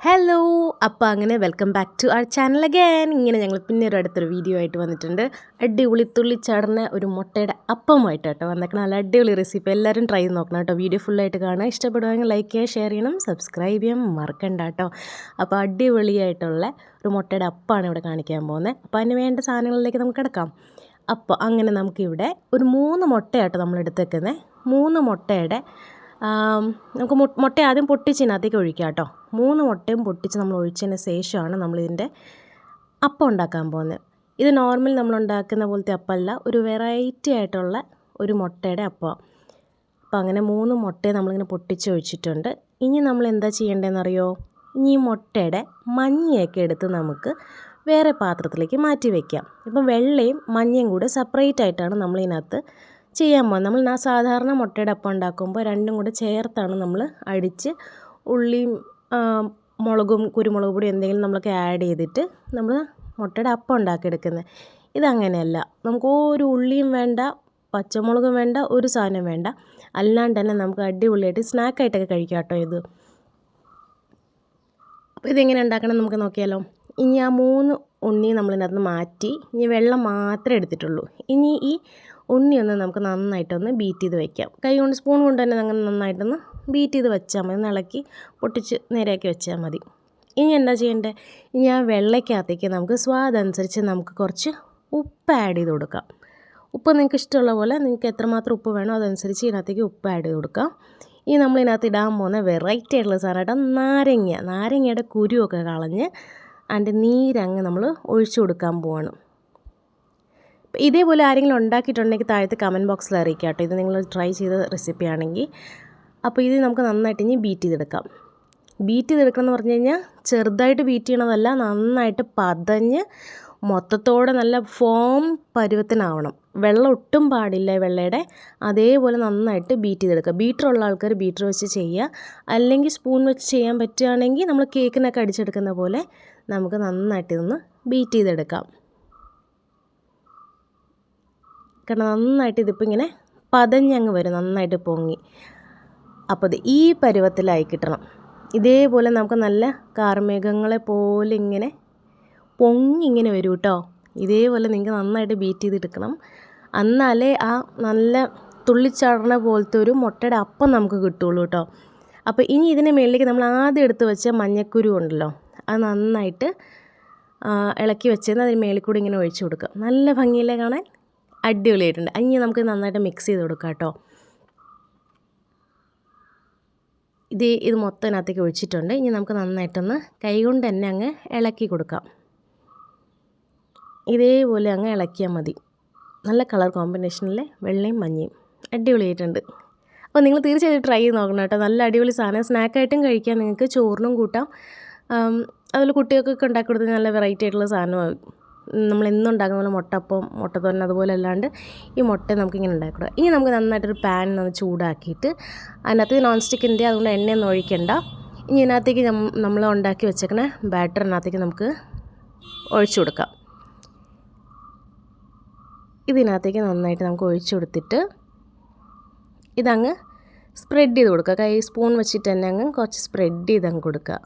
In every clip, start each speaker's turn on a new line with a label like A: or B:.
A: Hello അപ്പോൾ അങ്ങനെ welcome back to our channel again ഇങ്ങനെ ഞങ്ങൾ പിന്നെ ഒരു അടുത്തൊരു വീഡിയോ ആയിട്ട് വന്നിട്ടുണ്ട്. അടിപൊളി തുള്ളിച്ചാടുന്ന ഒരു മുട്ടയുടെ അപ്പമായിട്ട് കേട്ടോ വന്നേക്കണം. നല്ല അടിപൊളി റെസിപ്പി എല്ലാവരും ട്രൈ ചെയ്ത് നോക്കണം കേട്ടോ. വീഡിയോ ഫുള്ളായിട്ട് കാണുക. ഇഷ്ടപ്പെടുവാണെങ്കിൽ ലൈക്ക് ചെയ്യുക ഷെയർ ചെയ്യണം സബ്സ്ക്രൈബ് ചെയ്യാൻ മറക്കണ്ട കേട്ടോ. അപ്പോൾ അടിപൊളിയായിട്ടുള്ള ഒരു മുട്ടയുടെ അപ്പമാണ് ഇവിടെ കാണിക്കാൻ പോകുന്നത്. അപ്പോൾ അതിന് വേണ്ട സാധനങ്ങളിലേക്ക് നമുക്ക് കിടക്കാം. അപ്പോൾ അങ്ങനെ നമുക്കിവിടെ ഒരു മൂന്ന് മുട്ടയാട്ടോ നമ്മൾ എടുത്തേക്കുന്നത് മൂന്ന് മുട്ടയുടെ നമുക്ക് മുട്ട ആദ്യം പൊട്ടിച്ച് ഇതിനകത്തേക്ക് ഒഴിക്കാം കേട്ടോ. മൂന്ന് മുട്ടയും പൊട്ടിച്ച് നമ്മൾ ഒഴിച്ചതിന് ശേഷമാണ് നമ്മളിതിന്റെ അപ്പം ഉണ്ടാക്കാൻ പോകുന്നത്. ഇത് നോർമൽ നമ്മൾ ഉണ്ടാക്കുന്ന പോലത്തെ അപ്പമല്ല ഒരു വെറൈറ്റി ആയിട്ടുള്ള ഒരു മുട്ടയുടെ അപ്പം അപ്പോൾ അങ്ങനെ മൂന്ന് മുട്ടയെ നമ്മളിങ്ങനെ പൊട്ടിച്ച് ഒഴിച്ചിട്ടുണ്ട്. ഇനി നമ്മൾ എന്താ ചെയ്യേണ്ടതെന്നറിയോ? ഇനി ഈ മുട്ടയുടെ മഞ്ഞയൊക്കെ എടുത്ത് നമുക്ക് വേറെ പാത്രത്തിലേക്ക് മാറ്റി വയ്ക്കാം ഇപ്പം വെള്ളയും മഞ്ഞയും കൂടെ സെപ്പറേറ്റ് ആയിട്ടാണ് നമ്മളിതിനകത്ത് ചെയ്യാൻ പോകുന്നത് നമ്മൾ ആ സാധാരണ മുട്ടയുടെ അപ്പം ഉണ്ടാക്കുമ്പോൾ രണ്ടും കൂടെ ചേർത്താണ് നമ്മൾ അടിച്ച് ഉള്ളിയും മുളകും കുരുമുളക് പൊടി എന്തെങ്കിലും നമ്മളൊക്കെ ആഡ് ചെയ്തിട്ട് നമ്മൾ മുട്ടയുടെ അപ്പം ഉണ്ടാക്കിയെടുക്കുന്നത്. ഇതങ്ങനെയല്ല. നമുക്ക് ഒരു ഉള്ളിയും വേണ്ട പച്ചമുളകും വേണ്ട ഒരു സാധനം വേണ്ട. അല്ലാണ്ട് തന്നെ നമുക്ക് അടിപൊളിയായിട്ട് സ്നാക്കായിട്ടൊക്കെ കഴിക്കാം കേട്ടോ ഇത്. അപ്പോൾ ഇതെങ്ങനെ ഉണ്ടാക്കണം നമുക്ക് നോക്കിയാലോ. ഇനി ആ മൂന്ന് ഉണ്ണി നമ്മളിതിനകത്ത് മാറ്റി ഇനി വെള്ളം മാത്രമേ എടുത്തിട്ടുള്ളൂ. ഇനി ഈ ഉണ്ണി ഒന്ന് നമുക്ക് നന്നായിട്ടൊന്ന് ബീറ്റ് ചെയ്ത് വയ്ക്കാം കൈ കൊണ്ട് സ്പൂൺ കൊണ്ട് തന്നെ അങ്ങനെ നന്നായിട്ടൊന്ന് ബീറ്റ് ചെയ്ത് വെച്ചാൽ മതി. ഇളക്കി പൊട്ടിച്ച് നേരെയാക്കി വെച്ചാൽ മതി. ഇനി എന്താ ചെയ്യേണ്ടത് ഇനി ആ വെള്ളയ്ക്കകത്തേക്ക് നമുക്ക് സ്വാദനുസരിച്ച് നമുക്ക് കുറച്ച് ഉപ്പ് ആഡ് ചെയ്ത് കൊടുക്കാം. ഉപ്പ് നിങ്ങൾക്ക് ഇഷ്ടമുള്ള പോലെ നിങ്ങൾക്ക് എത്രമാത്രം ഉപ്പ് വേണോ അതനുസരിച്ച് ഇതിനകത്തേക്ക് ഉപ്പ് ആഡ് ചെയ്ത് കൊടുക്കാം. ഇനി നമ്മൾ ഇതിനകത്ത് ഇടാൻ പോകുന്ന വെറൈറ്റി ആയിട്ടുള്ള സാധനമായിട്ട് നാരങ്ങ നാരങ്ങയുടെ കുരുവൊക്കെ കളഞ്ഞ് അതിന്റെ നീരങ്ങ് നമ്മൾ ഒഴിച്ചു കൊടുക്കാൻ പോവാണ്. ഇതേപോലെ ആരെങ്കിലും ഉണ്ടാക്കിയിട്ടുണ്ടെങ്കിൽ താഴത്തെ കമന്റ് ബോക്സിൽ അറിയിക്കാം കേട്ടോ. ഇത് നിങ്ങൾ ട്രൈ ചെയ്ത റെസിപ്പി ആണെങ്കിൽ. അപ്പോൾ ഇത് നമുക്ക് നന്നായിട്ട് ഇനി ബീറ്റ് ചെയ്തെടുക്കാം. ബീറ്റ് ചെയ്തെടുക്കണം എന്ന് പറഞ്ഞു കഴിഞ്ഞാൽ ചെറുതായിട്ട് ബീറ്റ് ചെയ്യണതല്ല നന്നായിട്ട് പതഞ്ഞ് മൊത്തത്തോടെ നല്ല ഫോം പരുവത്തിനാവണം. വെള്ളം ഒട്ടും പാടില്ല വെള്ളയുടെ. അതേപോലെ നന്നായിട്ട് ബീറ്റ് ചെയ്തെടുക്കുക. ബീറ്റർ ഉള്ള ആൾക്കാർ ബീറ്റർ വെച്ച് ചെയ്യുക. അല്ലെങ്കിൽ സ്പൂൺ വെച്ച് ചെയ്യാൻ പറ്റുകയാണെങ്കിൽ നമ്മൾ കേക്കിനൊക്കെ അടിച്ചെടുക്കുന്ന പോലെ നമുക്ക് നന്നായിട്ട് ഇതൊന്ന് ബീറ്റ് ചെയ്തെടുക്കാം. കാരണം നന്നായിട്ട് ഇതിപ്പോൾ ഇങ്ങനെ പതഞ്ഞങ്ങ് വരും. നന്നായിട്ട് പൊങ്ങി. അപ്പോൾ ഇത് ഈ പരുവത്തിലായി കിട്ടണം. ഇതേപോലെ നമുക്ക് നല്ല കാർമേഘങ്ങളെ പോലെ ഇങ്ങനെ പൊങ്ങി ഇങ്ങനെ വരും കേട്ടോ ഇതേപോലെ നിങ്ങൾക്ക് നന്നായിട്ട് ബീറ്റ് ചെയ്തെടുക്കണം. എന്നാലേ ആ നല്ല തുള്ളിച്ചാടണ പോലത്തെ ഒരു മുട്ടയുടെ അപ്പം നമുക്ക് കിട്ടുള്ളൂ കേട്ടോ അപ്പോൾ ഇനി ഇതിന് മുകളിലേക്ക് നമ്മൾ ആദ്യം എടുത്ത് വെച്ച മഞ്ഞക്കുരു ഉണ്ടല്ലോ അത് നന്നായിട്ട് ഇളക്കി വെച്ചത് അതിന് മേളിൽ കൂടി ഇങ്ങനെ ഒഴിച്ചു കൊടുക്കുക. നല്ല ഭംഗിയിലെ കാണാൻ? അടിപൊളിയായിട്ടുണ്ട്. ഇനി നമുക്ക് നന്നായിട്ട് മിക്സ് ചെയ്ത് കൊടുക്കാം കേട്ടോ. ഇത് ഇത് മൊത്തം അതിനകത്തേക്ക് ഒഴിച്ചിട്ടുണ്ട്. ഇനി നമുക്ക് നന്നായിട്ടൊന്ന് കൈകൊണ്ട് തന്നെ അങ്ങ് ഇളക്കി കൊടുക്കാം. ഇതേപോലെ അങ്ങ് ഇളക്കിയാൽ മതി. നല്ല കളർ കോമ്പിനേഷനിലെ വെള്ളയും മഞ്ഞയും. അടിപൊളിയായിട്ടുണ്ട്. അപ്പോൾ നിങ്ങൾ തീർച്ചയായിട്ടും ട്രൈ ചെയ്ത് നോക്കണം കേട്ടോ. നല്ല അടിപൊളി സാധനം. സ്നാക്കായിട്ടും കഴിക്കാം. നിങ്ങൾക്ക് ചോറിനും കൂട്ടാം. അതുപോലെ കുട്ടികൾക്കൊക്കെ ഉണ്ടാക്കി കൊടുത്താൽ നല്ല വെറൈറ്റി ആയിട്ടുള്ള സാധനമാണ് നമ്മൾ എന്നും ഉണ്ടാക്കുന്ന പോലെ മുട്ടപ്പം മുട്ടത്തോരൻ അതുപോലെ അല്ലാണ്ട് ഈ മുട്ട നമുക്കിങ്ങനെ ഉണ്ടാക്കി കൊടുക്കാം ഇനി നമുക്ക് നന്നായിട്ടൊരു പാൻ ഒന്ന് ചൂടാക്കിയിട്ട് അതിനകത്ത് നോൺ സ്റ്റിക്കിന്റെ അതുകൊണ്ട് എണ്ണയൊന്നും ഒഴിക്കണ്ട. ഇനി ഇതിനകത്തേക്ക് നമ്മൾ ഉണ്ടാക്കി വെച്ചേക്കണ ബാറ്ററിനകത്തേക്ക് നമുക്ക് ഒഴിച്ചു കൊടുക്കാം. ഇതിനകത്തേക്ക് നന്നായിട്ട് നമുക്ക് ഒഴിച്ചു കൊടുത്തിട്ട് ഇതങ്ങ് സ്പ്രെഡ് ചെയ്ത് കൊടുക്കുക. കൈ സ്പൂൺ വെച്ചിട്ട് തന്നെ അങ്ങ് കുറച്ച് സ്പ്രെഡ് ചെയ്ത് അങ്ങ് കൊടുക്കുക.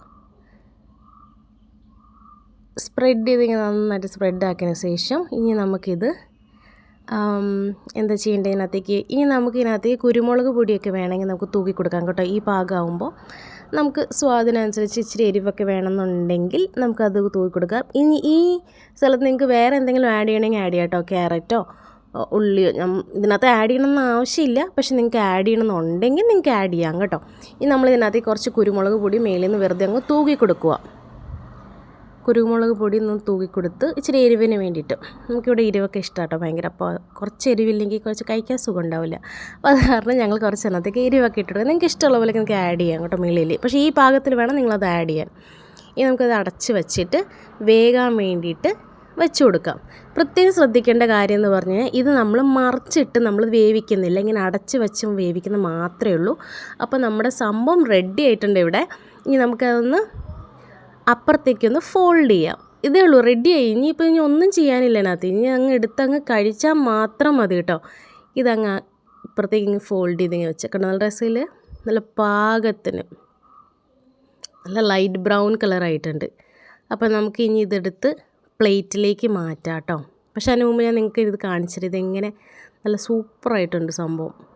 A: സ്പ്രെഡ് ചെയ്ത് ഇങ്ങനെ നന്നായിട്ട് സ്പ്രെഡ് ആക്കിയതിന് ശേഷം ഇനി നമുക്കിത് എന്താ ചെയ്യേണ്ടത് ഇതിനകത്തേക്ക്? ഇനി നമുക്ക് ഇതിനകത്തേക്ക് കുരുമുളക് പൊടിയൊക്കെ വേണമെങ്കിൽ നമുക്ക് തൂക്കി കൊടുക്കാം കേട്ടോ. ഈ പാകമാകുമ്പോൾ നമുക്ക് സ്വാദിനനുസരിച്ച് ഇച്ചിരി എരിവൊക്കെ വേണമെന്നുണ്ടെങ്കിൽ നമുക്കത് തൂക്കി കൊടുക്കാം. ഇനി ഈ സ്ഥലത്ത് നിങ്ങൾക്ക് വേറെ എന്തെങ്കിലും ആഡ് ചെയ്യണമെങ്കിൽ ആഡ് ചെയ്യാം കേട്ടോ. ക്യാരറ്റോ ഉള്ളിയോ ഇതിനകത്ത് ആഡ് ചെയ്യണമെന്ന് ആവശ്യമില്ല. പക്ഷെ നിങ്ങൾക്ക് ആഡ് ചെയ്യണമെന്നുണ്ടെങ്കിൽ നിങ്ങൾക്ക് ആഡ് ചെയ്യാം കേട്ടോ. ഇനി നമ്മൾ ഇതിനകത്തേക്ക് കുറച്ച് കുരുമുളക് പൊടി മേലിൽ നിന്ന് വെറുതെ അങ്ങ് തൂക്കി കൊടുക്കുക. കുരുമുളക് പൊടി ഒന്ന് തൂക്കിക്കൊടുത്ത് ഇച്ചിരി എരിവിന് വേണ്ടിയിട്ട്. നമുക്കിവിടെ എരിവൊക്കെ ഇഷ്ടമാണ് കേട്ടോ ഭയങ്കര. അപ്പോൾ കുറച്ച് എരിവില്ലെങ്കിൽ കുറച്ച് കഴിക്കാൻ സുഖം ഉണ്ടാവില്ല അപ്പോൾ അത് കാരണം ഞങ്ങൾ കുറച്ച് എണ്ണത്തേക്ക് എരിവൊക്കെ ഇട്ടിട്ട് നിങ്ങൾക്ക് ഇഷ്ടമുള്ള പോലെ നിങ്ങൾക്ക് ആഡ് ചെയ്യാം കേട്ടോ മിളിയിൽ പക്ഷേ ഈ പാകത്തിൽ വേണം നിങ്ങളത് ആഡ് ചെയ്യാൻ. ഇനി നമുക്കത് അടച്ച് വെച്ചിട്ട് വേകാൻ വേണ്ടിയിട്ട് വെച്ച് കൊടുക്കാം. പ്രത്യേകം ശ്രദ്ധിക്കേണ്ട കാര്യം എന്ന് പറഞ്ഞു കഴിഞ്ഞാൽ ഇത് നമ്മൾ മറിച്ചിട്ട് നമ്മൾ വേവിക്കുന്നില്ല. ഇങ്ങനെ അടച്ച് വെച്ച് വേവിക്കുന്ന മാത്രമേ ഉള്ളൂ. അപ്പോൾ നമ്മുടെ സംഭവം റെഡി ആയിട്ടുണ്ട് ഇവിടെ. ഇനി നമുക്കതൊന്ന് അപ്പുറത്തേക്കൊന്ന് ഫോൾഡ് ചെയ്യാം. ഇതേ ഉള്ളൂ റെഡിയായി ഇനിയിപ്പോൾ ഇനി ഒന്നും ചെയ്യാനില്ല അതിനകത്ത് ഇനി അങ്ങ് എടുത്തങ്ങ് കഴിച്ചാൽ മാത്രം മതി കേട്ടോ. ഇതങ്ങ് ഇപ്പുറത്തേക്ക് ഇങ്ങ് ഫോൾഡ് ചെയ്ത് ഇങ്ങനെ വെച്ചേക്കണം നല്ല ഡ്രസ്സിൽ നല്ല പാകത്തിന്. നല്ല ലൈറ്റ് ബ്രൗൺ കളറായിട്ടുണ്ട് അപ്പോൾ നമുക്ക് ഇനി ഇതെടുത്ത് പ്ലേറ്റിലേക്ക് മാറ്റാം കേട്ടോ. പക്ഷേ അതിന് മുമ്പ് ഞാൻ നിങ്ങൾക്ക് ഇത് കാണിച്ചിട്ട് ഇതെങ്ങനെ നല്ല സൂപ്പറായിട്ടുണ്ട് സംഭവം.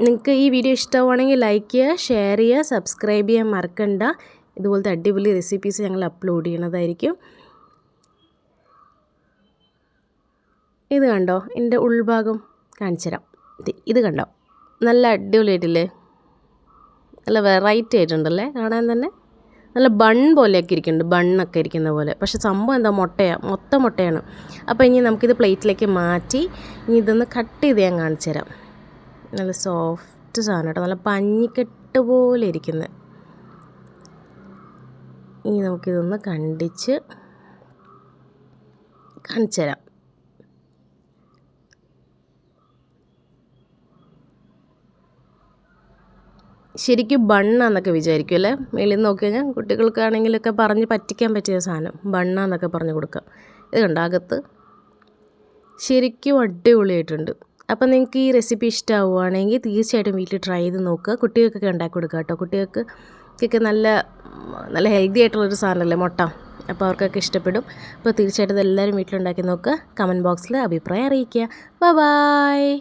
A: നിങ്ങൾക്ക് ഈ വീഡിയോ ഇഷ്ടമാണെങ്കിൽ ലൈക്ക് ചെയ്യുക ഷെയർ ചെയ്യുക സബ്സ്ക്രൈബ് ചെയ്യാൻ മറക്കണ്ട. ഇതുപോലത്തെ അടിപൊളി റെസിപ്പീസ് ഞങ്ങൾ അപ്ലോഡ് ചെയ്യണതായിരിക്കും. ഇത് കണ്ടോ? എന്റെ ഉൾഭാഗം കാണിച്ചു തരാം. ഇത് കണ്ടോ? നല്ല അടിപൊളിയായിട്ടില്ലേ? നല്ല വെറൈറ്റി ആയിട്ടുണ്ടല്ലേ? കാണാൻ തന്നെ. നല്ല ബൺ പോലെയൊക്കെ ഇരിക്കുന്നുണ്ട്. ബണ്ണൊക്കെ ഇരിക്കുന്ന പോലെ. പക്ഷേ സംഭവം എന്താ? മുട്ടയാണ് മൊത്തം മുട്ടയാണ്. അപ്പോൾ ഇനി നമുക്കിത് പ്ലേറ്റിലേക്ക് മാറ്റി ഇനി ഇതൊന്ന് കട്ട് ചെയ്ത് ഞാൻ കാണിച്ചു തരാം. നല്ല സോഫ്റ്റ് സാധനം കേട്ടോ നല്ല പഞ്ഞിക്കെട്ട് പോലെ ഇരിക്കുന്നത് ഇനി നമുക്കിതൊന്ന് കണ്ടിച്ച് കാണിച്ചു തരാം. ശരിക്കും ബണ്ണാന്നൊക്കെ വിചാരിക്കും അല്ലേ? മേളിൽ നിന്ന് നോക്കി കഴിഞ്ഞാൽ കുട്ടികൾക്കാണെങ്കിലൊക്കെ പറഞ്ഞ് പറ്റിക്കാൻ പറ്റിയ സാധനം. ബണ്ണാന്നൊക്കെ പറഞ്ഞ് കൊടുക്കാം ഇത് കണ്ടോ? അകത്ത് ശരിക്കും അടിപൊളിയായിട്ടുണ്ട്. അപ്പം നിങ്ങൾക്ക് ഈ റെസിപ്പി ഇഷ്ടമാവുകയാണെങ്കിൽ തീർച്ചയായിട്ടും വീട്ടിൽ ട്രൈ ചെയ്ത് നോക്കുക. കുട്ടികൾക്കൊക്കെ ഉണ്ടാക്കി കൊടുക്കുക കേട്ടോ. കുട്ടികൾക്കൊക്കെ നല്ല നല്ല ഹെൽത്തി ആയിട്ടുള്ളൊരു സാധനമല്ലേ മുട്ട? അപ്പോൾ അവർക്കൊക്കെ ഇഷ്ടപ്പെടും. അപ്പോൾ തീർച്ചയായിട്ടും ഇതെല്ലാവരും വീട്ടിലുണ്ടാക്കി നോക്കുക. കമന്റ് ബോക്സിൽ അഭിപ്രായം അറിയിക്കുക. ബൈ